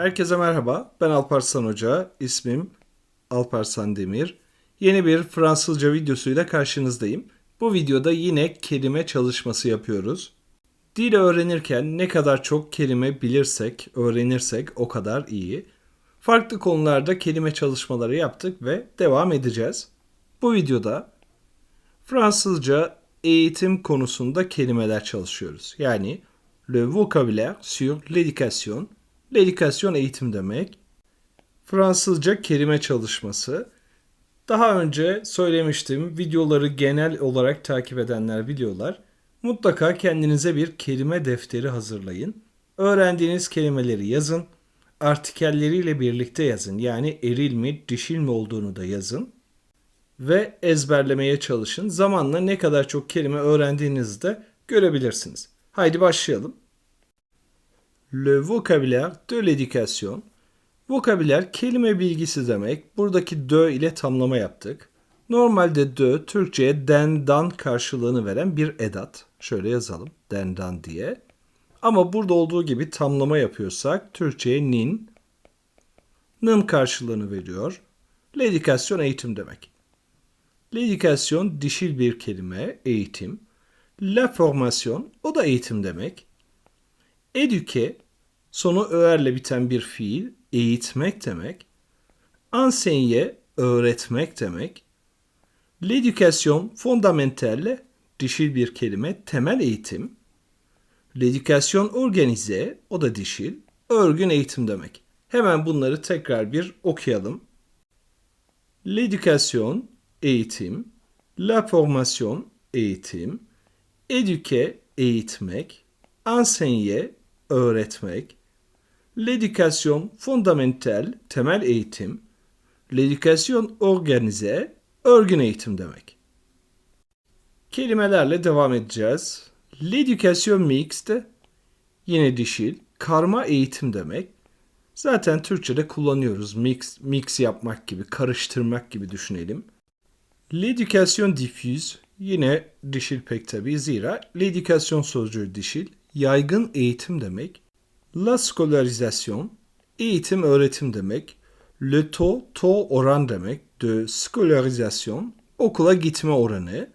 Herkese merhaba. Ben Alparslan Hoca. İsmim Alparslan Demir. Yeni bir Fransızca videosuyla karşınızdayım. Bu videoda yine kelime çalışması yapıyoruz. Dil öğrenirken ne kadar çok kelime bilirsek, öğrenirsek o kadar iyi. Farklı konularda kelime çalışmaları yaptık ve devam edeceğiz. Bu videoda Fransızca eğitim konusunda kelimeler çalışıyoruz. Yani le vocabulaire sur l'éducation. L'éducation eğitim demek. Fransızca kelime çalışması. Daha önce söylemiştim videoları genel olarak takip edenler biliyorlar. Mutlaka kendinize bir kelime defteri hazırlayın. Öğrendiğiniz kelimeleri yazın. Artikelleriyle birlikte yazın. Yani eril mi, dişil mi olduğunu da yazın. Ve ezberlemeye çalışın. Zamanla ne kadar çok kelime öğrendiğinizi de görebilirsiniz. Haydi başlayalım. Le vocabulaire de l'éducation. Vokabüler kelime bilgisi demek. Buradaki de ile tamlama yaptık. Normalde de Türkçe'ye den, dan karşılığını veren bir edat. Şöyle yazalım. Den, dan diye. Ama burada olduğu gibi tamlama yapıyorsak Türkçe'ye nin, nın karşılığını veriyor. L'éducation eğitim demek. L'éducation dişil bir kelime, eğitim. La formation o da eğitim demek. Eduke sonu öerle biten bir fiil, eğitmek demek. Enseigner öğretmek demek. L'éducation fondamentale dişil bir kelime, temel eğitim. L'éducation organisée o da dişil, örgün eğitim demek. Hemen bunları tekrar bir okuyalım. L'éducation eğitim, la formation eğitim, eduke eğitmek, enseigner öğretmek, l'éducation fondamentale temel eğitim, l'éducation organisée örgün eğitim demek. Kelimelerle devam edeceğiz. L'éducation mixte yine dişil, karma eğitim demek. Zaten Türkçe'de kullanıyoruz. Mix, mix yapmak gibi, karıştırmak gibi düşünelim. L'éducation diffuse yine dişil pek tabii zira l'éducation sözcüğü dişil, yaygın eğitim demek. La scolarisation eğitim öğretim demek. Le taux, taux oran demek. De scolarisation okula gitme oranı.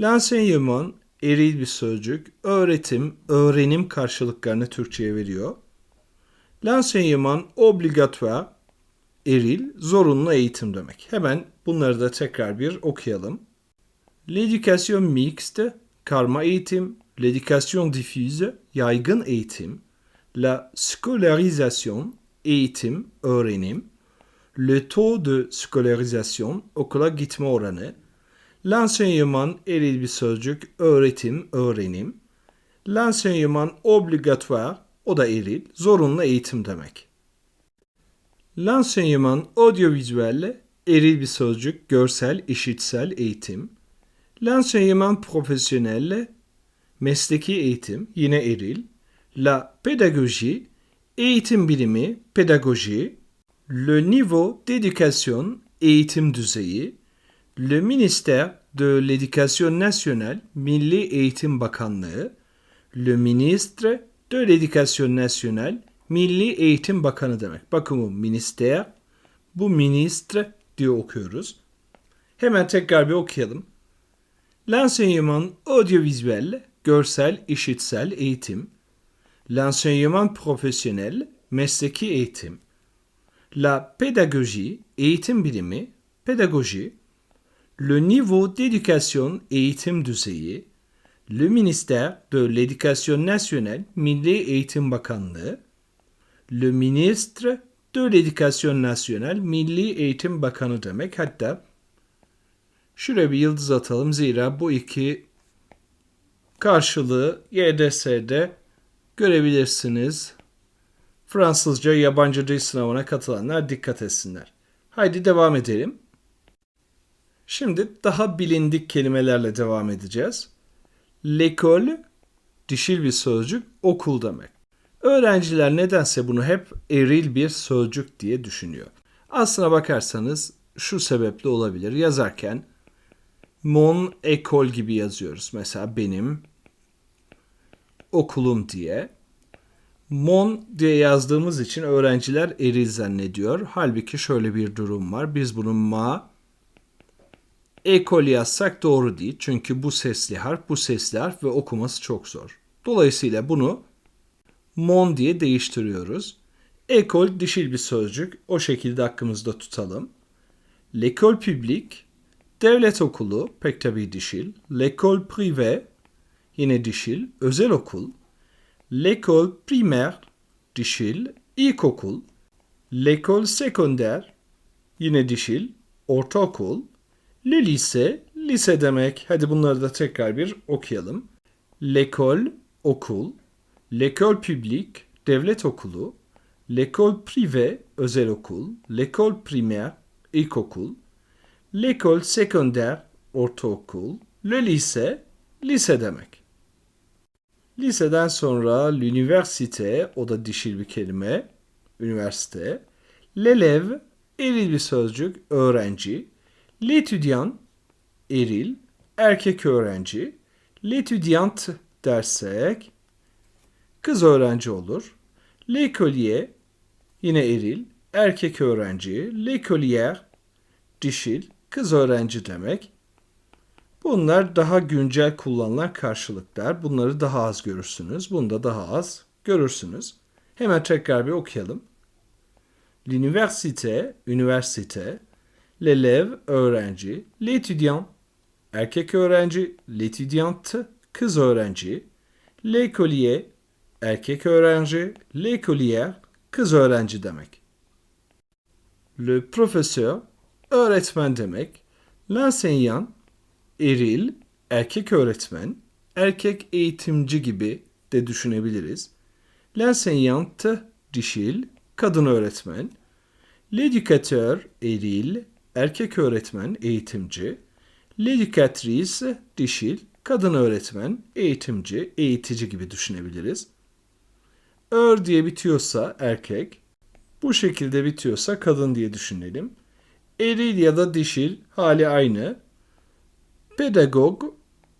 L'enseignement eril bir sözcük. Öğretim, öğrenim karşılıklarını Türkçe'ye veriyor. L'enseignement obligatoire eril, zorunlu eğitim demek. Hemen bunları da tekrar bir okuyalım. L'éducation mixte, karma eğitim. L'éducation diffuse, yaygın eğitim. La scolarisation, eğitim, öğrenim. Le taux de scolarisation, okula gitme oranı. L'enseignement eril bir sözcük, öğretim, öğrenim. L'enseignement obligatoire, o da eril, zorunlu eğitim demek. L'enseignement audiovisuel, eril bir sözcük, görsel, işitsel eğitim. L'enseignement professionnel, mesleki eğitim, yine eril. La pédagogie, eğitim bilimi, pedagoji. Le niveau d'éducation, eğitim düzeyi. Le ministère de l'Éducation nationale, Milli Eğitim Bakanlığı. Le ministre de l'Éducation nationale, Milli Eğitim Bakanı demek. Bakın bu minister, bu ministre diye okuyoruz. Hemen tekrar bir okuyalım. L'enseignement audiovisuel, görsel, işitsel eğitim. L'enseignement professionnel, mesleki eğitim. La pédagogie, eğitim bilimi, pedagoji. Le niveau d'éducation, eğitim düzeyi. Le ministère de l'Éducation nationale, Milli Eğitim Bakanlığı. Le ministre de l'Éducation nationale, Milli Eğitim Bakanı demek. Hatta şuraya bir yıldız atalım zira bu iki karşılığı YDS'de görebilirsiniz. Fransızca yabancı dil sınavına katılanlar dikkat etsinler. Haydi devam edelim. Şimdi daha bilindik kelimelerle devam edeceğiz. L'école, dişil bir sözcük, okul demek. Öğrenciler nedense bunu hep eril bir sözcük diye düşünüyor. Aslına bakarsanız şu sebeple olabilir. Yazarken mon ekol gibi yazıyoruz. Mesela benim okulum diye. Mon diye yazdığımız için öğrenciler eril zannediyor. Halbuki şöyle bir durum var. Biz bunu ma ekol yazsak doğru değil. Çünkü bu sesli harf, bu sesli harf ve okuması çok zor. Dolayısıyla bunu mon diye değiştiriyoruz. Ekol dişil bir sözcük. O şekilde aklımızda tutalım. L'école publique, devlet okulu, pek tabii dişil. L'école privée, yine dişil. Özel okul. L'école primaire, dişil. İlkokul. L'école secondaire, yine dişil. Ortaokul. Le lycée, lise demek. Hadi bunları da tekrar bir okuyalım. L'école, okul. L'école publique, devlet okulu. L'école privée, özel okul. L'école primaire, ilkokul. L'école secondaire, ortaokul. Le lycée, lise demek. Liseden sonra l'université, o da dişil bir kelime. Üniversite. L'élève, eril bir sözcük, öğrenci. L'étudiant, eril, erkek öğrenci. L'étudiante dersek, kız öğrenci olur. L'écolier, yine eril, erkek öğrenci. L'écolière, dişil, kız öğrenci demek. Bunlar daha güncel kullanılan karşılıklar. Bunları daha az görürsünüz. Bunu da daha az görürsünüz. Hemen tekrar bir okuyalım. L'université, üniversite. L'élève, öğrenci. L'étudiant, erkek öğrenci. L'étudiante, kız öğrenci. L'écolier, erkek öğrenci. L'écolière, kız öğrenci demek. Le professeur, öğretmen demek. L'enseignant, eril, erkek öğretmen, erkek eğitimci gibi de düşünebiliriz. L'enseignante, dişil, kadın öğretmen. L'éducateur, eril, erkek öğretmen, eğitimci. L'éducatrice, dişil, kadın öğretmen, eğitimci, eğitici gibi düşünebiliriz. Ör diye bitiyorsa erkek, bu şekilde bitiyorsa kadın diye düşünelim. Eril ya da dişil hali aynı. Pedagog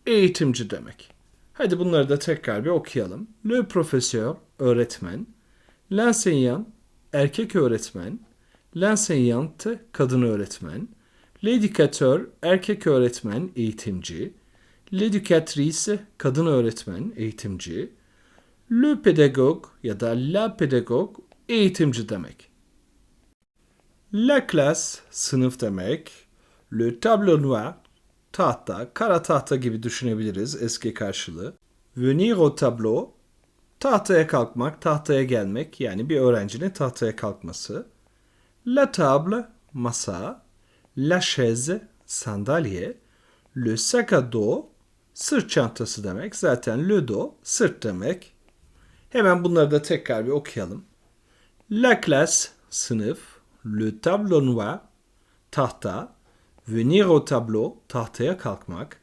eğitimci demek. Hadi bunları da tekrar bir okuyalım. Le professeur öğretmen, l'enseignant erkek öğretmen, l'enseignante kadın öğretmen, l'éducateur erkek öğretmen eğitimci, l'éducatrice kadın öğretmen eğitimci, le pédagogue ya da la pédagogue eğitimci demek. La classe sınıf demek. Le tableau noir tahta, kara tahta gibi düşünebiliriz eski karşılığı. Venir au tableau tahtaya kalkmak, tahtaya gelmek yani bir öğrencinin tahtaya kalkması. La table masa, la chaise sandalye, le sac à dos sırt çantası demek. Zaten le dos sırt demek. Hemen bunları da tekrar bir okuyalım. La classe sınıf, le tableau noir tahta, venir au tableau tahtaya kalkmak,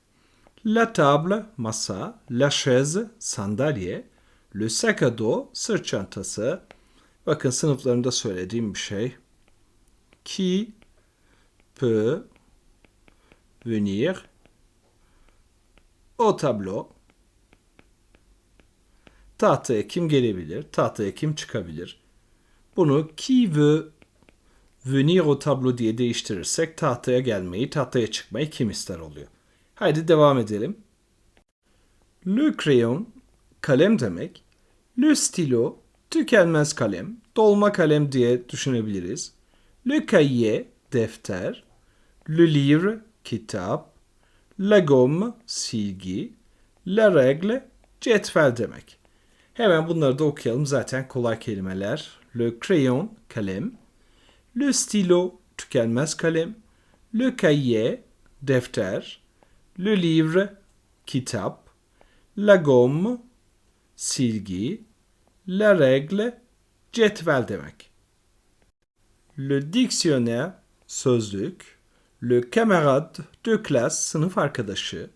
la table masa, la chaise sandalye, le sac à dos sırt çantası. Bakın sınıflarında söylediğim bir şey. Qui peut venir au tableau? Tahtaya kim gelebilir? Tahtaya kim çıkabilir? Bunu qui veut venir au tableau diye değiştirirsek tahtaya gelmeyi, tahtaya çıkmayı kim ister oluyor. Haydi devam edelim. Le crayon kalem demek. Le stylo tükenmez kalem, dolma kalem diye düşünebiliriz. Le cahier defter. Le livre kitap. La gomme silgi. La règle cetvel demek. Hemen bunları da okuyalım zaten kolay kelimeler. Le crayon kalem. Le stylo tükenmez kalem. Le cahier defter. Le livre kitap. La gomme silgi. La règle cetvel demek. Le dictionnaire sözlük. Le camarade de classe sınıf arkadaşı.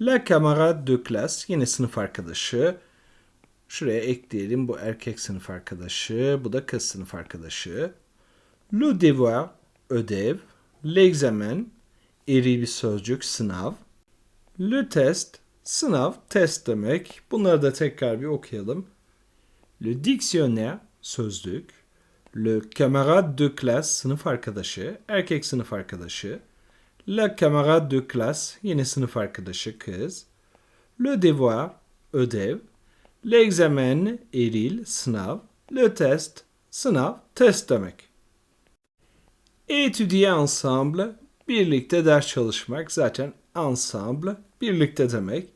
La camarade de classe yine sınıf arkadaşı. Şuraya ekleyelim bu erkek sınıf arkadaşı, bu da kız sınıf arkadaşı. Le devoir ödev, l'examen eril bir sözcük sınav. Le test sınav test demek. Bunları da tekrar bir okuyalım. Le dictionnaire sözlük. Le camarade de classe sınıf arkadaşı, erkek sınıf arkadaşı. La camarade de classe yine sınıf arkadaşı kız. Le devoir ödev. L'examen eril sınav. Le test sınav test demek. Étudier ensemble birlikte ders çalışmak zaten ensemble birlikte demek.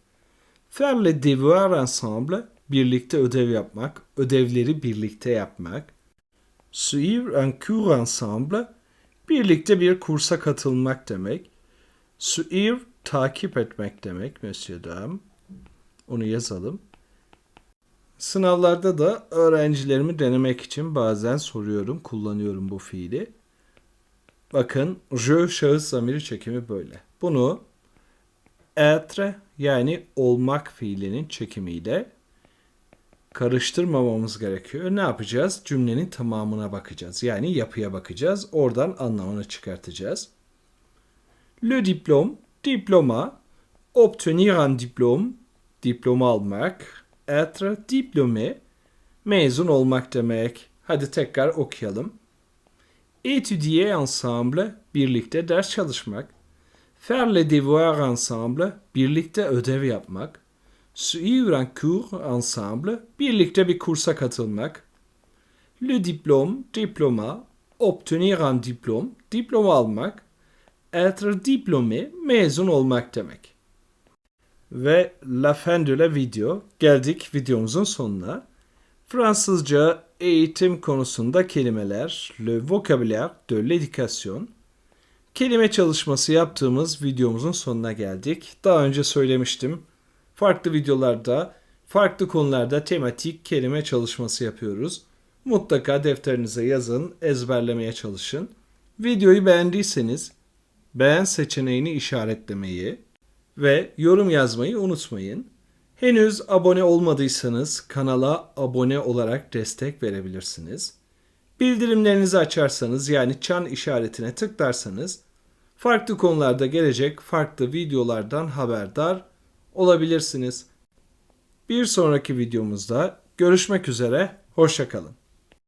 Faire les devoirs ensemble birlikte ödev yapmak, ödevleri birlikte yapmak. Suivre un cours ensemble birlikte bir kursa katılmak demek. Suivre takip etmek demek monsieur dame. Onu yazalım. Sınavlarda da öğrencilerimi denemek için bazen soruyorum, kullanıyorum bu fiili. Bakın je şahıs zamiri çekimi böyle. Bunu être yani olmak fiilinin çekimiyle karıştırmamamız gerekiyor. Ne yapacağız? Cümlenin tamamına bakacağız. Yani yapıya bakacağız. Oradan anlamını çıkartacağız. Le diplôme, diploma, obtenir un diplôme, diploma almak, être diplômé, mezun olmak demek. Hadi tekrar okuyalım. Étudier ensemble, birlikte ders çalışmak. Faire les devoirs ensemble, birlikte ödev yapmak. Suivre un cours ensemble, birlikte bir kursa katılmak. Le diplôme, diploma. Obtenir un diplôme, diploma almak. Être diplômé, mezun olmak demek. Ve la fin de la video. Geldik videomuzun sonuna. Fransızca eğitim konusunda kelimeler, le vocabulaire de l'éducation. Kelime çalışması yaptığımız videomuzun sonuna geldik. Daha önce söylemiştim. Farklı videolarda, farklı konularda tematik kelime çalışması yapıyoruz. Mutlaka defterinize yazın, ezberlemeye çalışın. Videoyu beğendiyseniz beğen seçeneğini işaretlemeyi ve yorum yazmayı unutmayın. Henüz abone olmadıysanız kanala abone olarak destek verebilirsiniz. Bildirimlerinizi açarsanız yani çan işaretine tıklarsanız farklı konularda gelecek farklı videolardan haberdar olabilirsiniz. Bir sonraki videomuzda görüşmek üzere, hoşçakalın.